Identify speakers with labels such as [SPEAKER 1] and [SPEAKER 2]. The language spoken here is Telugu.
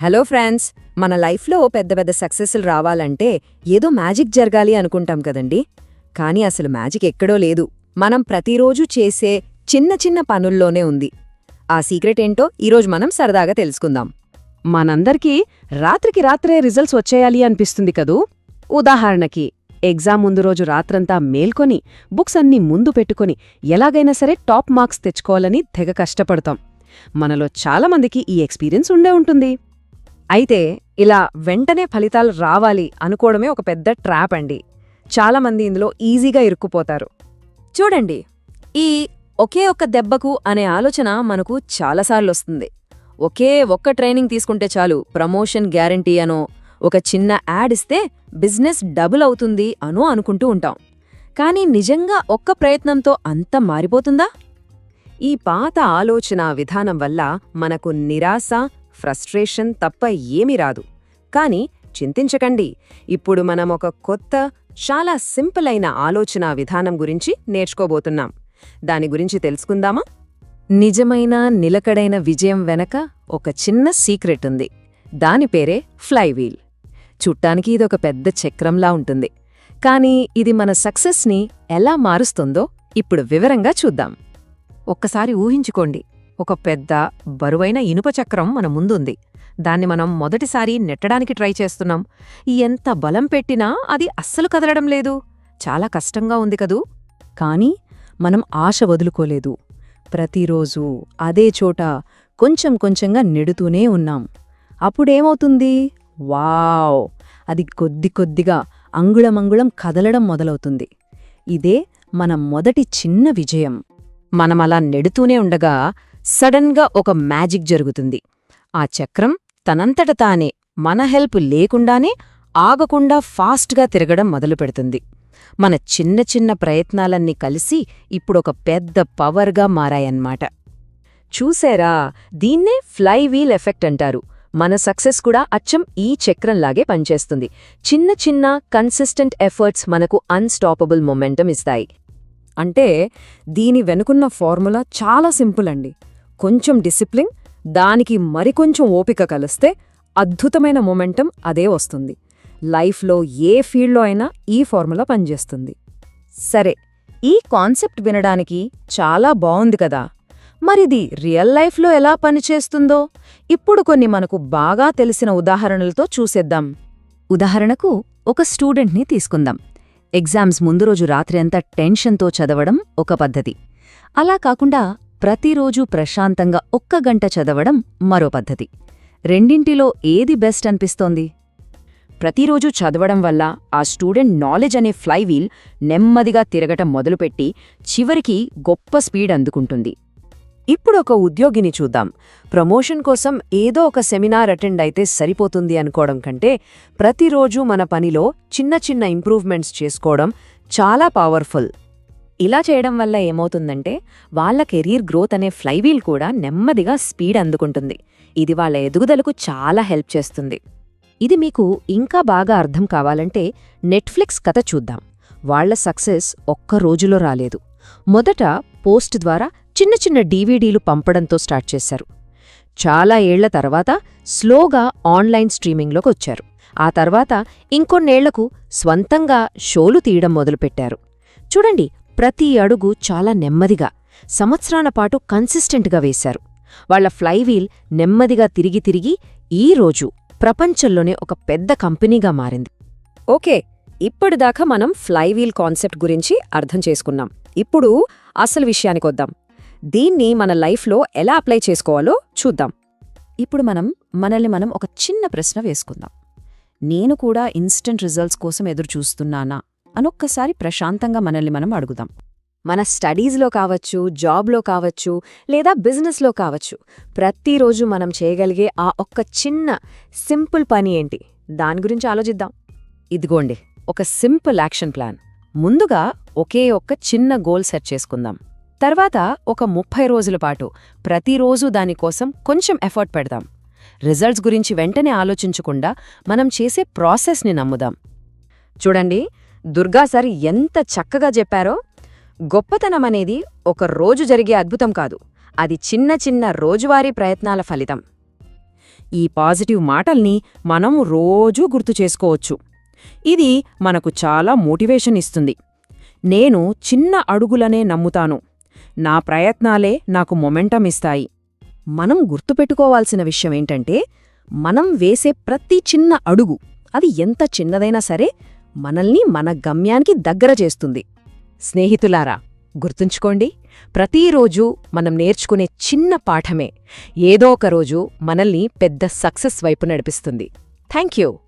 [SPEAKER 1] హలో ఫ్రెండ్స్ మన లైఫ్లో పెద్ద పెద్ద సక్సెస్లు రావాలంటే ఏదో మ్యాజిక్ జరగాలి అనుకుంటాం కదండి? కానీ అసలు మ్యాజిక్ ఎక్కడో లేదు. మనం ప్రతిరోజు చేసే చిన్న చిన్న పనుల్లోనే ఉంది. ఆ సీక్రెట్ ఏంటో ఈరోజు మనం సరదాగా తెలుసుకుందాం.
[SPEAKER 2] మనందరికీ రాత్రికి రాత్రే రిజల్ట్స్ వచ్చేయాలి అనిపిస్తుంది కదూ? ఉదాహరణకి ఎగ్జామ్ ముందు రోజు రాత్రంతా మేల్కొని బుక్స్ అన్నీ ముందు పెట్టుకొని ఎలాగైనా సరే టాప్ మార్క్స్ తెచ్చుకోవాలని తెగ కష్టపడతాం. మనలో చాలామందికి ఈ ఎక్స్పీరియన్స్ ఉండే ఉంటుంది.
[SPEAKER 1] అయితే ఇలా వెంటనే ఫలితాలు రావాలి అనుకోవడమే ఒక పెద్ద ట్రాప్ అండి. చాలామంది ఇందులో ఈజీగా ఇరుక్కుపోతారు. చూడండి ఈ ఒకే ఒక్క దెబ్బకు అనే ఆలోచన మనకు చాలాసార్లు వస్తుంది. ఒకే ఒక్క ట్రైనింగ్ తీసుకుంటే చాలు ప్రమోషన్ గ్యారంటీ అనో ఒక చిన్న యాడ్ ఇస్తే బిజినెస్ డబుల్ అవుతుంది అనో అనుకుంటూ ఉంటాం. కానీ నిజంగా ఒక్క ప్రయత్నంతో అంత మారిపోతుందా? ఈ పాత ఆలోచన విధానం వల్ల మనకు నిరాశ ఫ్రస్ట్రేషన్ తప్ప ఏమీ రాదు. కానీ చింతించకండి ఇప్పుడు మనం ఒక కొత్త చాలా సింపుల్ అయిన ఆలోచన విధానం గురించి నేర్చుకోబోతున్నాం. దాని గురించి తెలుసుకుందామా? నిజమైన నిలకడైన విజయం వెనక ఒక చిన్న సీక్రెట్ ఉంది. దాని పేరే ఫ్లైవీల్. చుట్టానికి ఇదొక పెద్ద చక్రంలా ఉంటుంది. కానీ ఇది మన సక్సెస్ని ఎలా మారుస్తుందో ఇప్పుడు వివరంగా చూద్దాం. ఒక్కసారి ఊహించుకోండి. ఒక పెద్ద బరువైన ఇనుప చక్రం మన ముందుంది. దాన్ని మనం మొదటిసారి నెట్టడానికి ట్రై చేస్తున్నాం. ఎంత బలం పెట్టినా అది అస్సలు కదలడం లేదు. చాలా కష్టంగా ఉంది కదూ? కానీ మనం ఆశ వదులుకోలేదు. ప్రతిరోజు అదే చోట కొంచెం కొంచెంగా నెడుతూనే ఉన్నాం. అప్పుడేమవుతుంది? వావ్! అది కొద్ది కొద్దిగా అంగుళమంగుళం కదలడం మొదలవుతుంది. ఇదే మన మొదటి చిన్న విజయం. మనమలా నెడుతూనే ఉండగా సడన్గా ఒక మ్యాజిక్ జరుగుతుంది. ఆ చక్రం తనంతట తానే మన హెల్ప్ లేకుండానే ఆగకుండా ఫాస్ట్గా తిరగడం మొదలుపెడుతుంది మన చిన్న చిన్న ప్రయత్నాలన్నీ కలిసి ఇప్పుడొక పెద్ద పవర్గా మారాయన్నమాట. చూసారా? దీన్నే ఫ్లైవీల్ ఎఫెక్ట్ అంటారు. మన సక్సెస్ కూడా అచ్చం ఈ చక్రంలాగే పనిచేస్తుంది. చిన్న చిన్న కన్సిస్టెంట్ ఎఫర్ట్స్ మనకు అన్స్టాపబుల్ మొమెంటం ఇస్తాయి. అంటే దీని వెనుకున్న ఫార్ములా చాలా సింపుల్ అండి. కొంచెం డిసిప్లిన్ దానికి మరికొంచెం ఓపిక కలిస్తే అద్భుతమైన మొమెంటం అదే వస్తుంది. లైఫ్లో ఏ ఫీల్డ్లో అయినా ఈ ఫార్ములా పనిచేస్తుంది. సరే ఈ కాన్సెప్ట్ వినడానికి చాలా బావుంది కదా. మరిది రియల్ లైఫ్లో ఎలా పనిచేస్తుందో ఇప్పుడు కొన్ని మనకు బాగా తెలిసిన ఉదాహరణలతో చూసేద్దాం. ఉదాహరణకు ఒక స్టూడెంట్ని తీసుకుందాం. ఎగ్జామ్స్ ముందు రోజు రాత్రి అంతా టెన్షన్తో చదవడం ఒక పద్ధతి. అలా కాకుండా ప్రతిరోజు ప్రశాంతంగా ఒక్క గంట చదవడం మరో పద్ధతి. రెండింటిలో ఏది బెస్ట్ అనిపిస్తోంది? ప్రతిరోజు చదవడం వల్ల ఆ స్టూడెంట్ నాలెడ్జ్ అనే ఫ్లైవీల్ నెమ్మదిగా తిరగటం మొదలుపెట్టి చివరికి గొప్ప స్పీడ్ అందుకుంటుంది. ఇప్పుడొక ఉద్యోగిని చూద్దాం. ప్రమోషన్ కోసం ఏదో ఒక సెమినార్ అటెండ్ అయితే సరిపోతుంది అనుకోవడం కంటే ప్రతిరోజు మన పనిలో చిన్న చిన్న ఇంప్రూవ్మెంట్స్ చేసుకోవడం చాలా పవర్ఫుల్. ఇలా చేయడం వల్ల ఏమవుతుందంటే వాళ్ళ కెరీర్ గ్రోత్ అనే ఫ్లైవీల్ కూడా నెమ్మదిగా స్పీడ్ అందుకుంటుంది. ఇది వాళ్ళ ఎదుగుదలకు చాలా హెల్ప్ చేస్తుంది. ఇది మీకు ఇంకా బాగా అర్థం కావాలంటే నెట్ఫ్లిక్స్ కథ చూద్దాం. వాళ్ళ సక్సెస్ ఒక్క రోజులో రాలేదు. మొదట పోస్ట్ ద్వారా చిన్న చిన్న డీవీడీలు పంపడంతో స్టార్ట్ చేశారు. చాలా ఏళ్ళ తర్వాత స్లోగా ఆన్లైన్ స్ట్రీమింగ్లోకి వచ్చారు. ఆ తర్వాత ఇంకొన్నేళ్ళకు స్వంతంగా షోలు తీయడం మొదలుపెట్టారు. చూడండి ప్రతి అడుగు చాలా నెమ్మదిగా సంవత్సరాల పాటు కన్సిస్టెంట్గా వేశారు. వాళ్ళ ఫ్లైవీల్ నెమ్మదిగా తిరిగి తిరిగి ఈ రోజు ప్రపంచంలోనే ఒక పెద్ద కంపెనీగా మారింది. ఓకే ఇప్పటిదాకా మనం ఫ్లైవీల్ కాన్సెప్ట్ గురించి అర్థం చేసుకున్నాం. ఇప్పుడు అసలు విషయానికొద్దాం దీన్ని మన లైఫ్లో ఎలా అప్లై చేసుకోవాలో చూద్దాం. ఇప్పుడు మనం మనల్ని మనం ఒక చిన్న ప్రశ్న వేసుకుందాం. నేను కూడా ఇన్స్టెంట్ రిజల్ట్స్ కోసం ఎదురు చూస్తున్నానా అనొక్కసారి ప్రశాంతంగా మనల్ని మనం అడుగుదాం. మన స్టడీస్లో కావచ్చు జాబ్లో కావచ్చు లేదా బిజినెస్లో కావచ్చు ప్రతిరోజు మనం చేయగలిగే ఆ ఒక్క చిన్న సింపుల్ పని ఏంటి? దాని గురించి ఆలోచిద్దాం. ఇదిగోండి ఒక సింపుల్ యాక్షన్ ప్లాన్. ముందుగా ఒకే ఒక్క చిన్న గోల్ సెట్ చేసుకుందాం. తర్వాత ఒక ముప్పై రోజుల పాటు ప్రతిరోజు దానికోసం కొంచెం ఎఫర్ట్ పెడదాం. రిజల్ట్స్ గురించి వెంటనే ఆలోచించకుండా మనం చేసే ప్రాసెస్ని నమ్ముదాం. చూడండి దుర్గా సార్ ఎంత చక్కగా చెప్పారో? గొప్పతనమనేది ఒక రోజు జరిగే అద్భుతం కాదు. అది చిన్న చిన్న రోజువారీ ప్రయత్నాల ఫలితం. ఈ పాజిటివ్ మాటల్ని మనం రోజూ గుర్తు చేసుకోవచ్చు. ఇది మనకు చాలా మోటివేషన్ ఇస్తుంది. నేను చిన్న అడుగులనే నమ్ముతాను. నా ప్రయత్నాలే నాకు మొమెంటం ఇస్తాయి.
[SPEAKER 2] మనం గుర్తుపెట్టుకోవాల్సిన విషయమేంటంటే మనం వేసే ప్రతి చిన్న అడుగు అది ఎంత చిన్నదైనా సరే మనల్ని మన గమ్యానికి దగ్గర చేస్తుంది. స్నేహితులారా గుర్తుంచుకోండి ప్రతిరోజు మనం నేర్చుకునే చిన్న పాఠమే. ఏదో ఒక రోజు మనల్ని పెద్ద సక్సెస్ వైపు నడిపిస్తుంది. Thank you.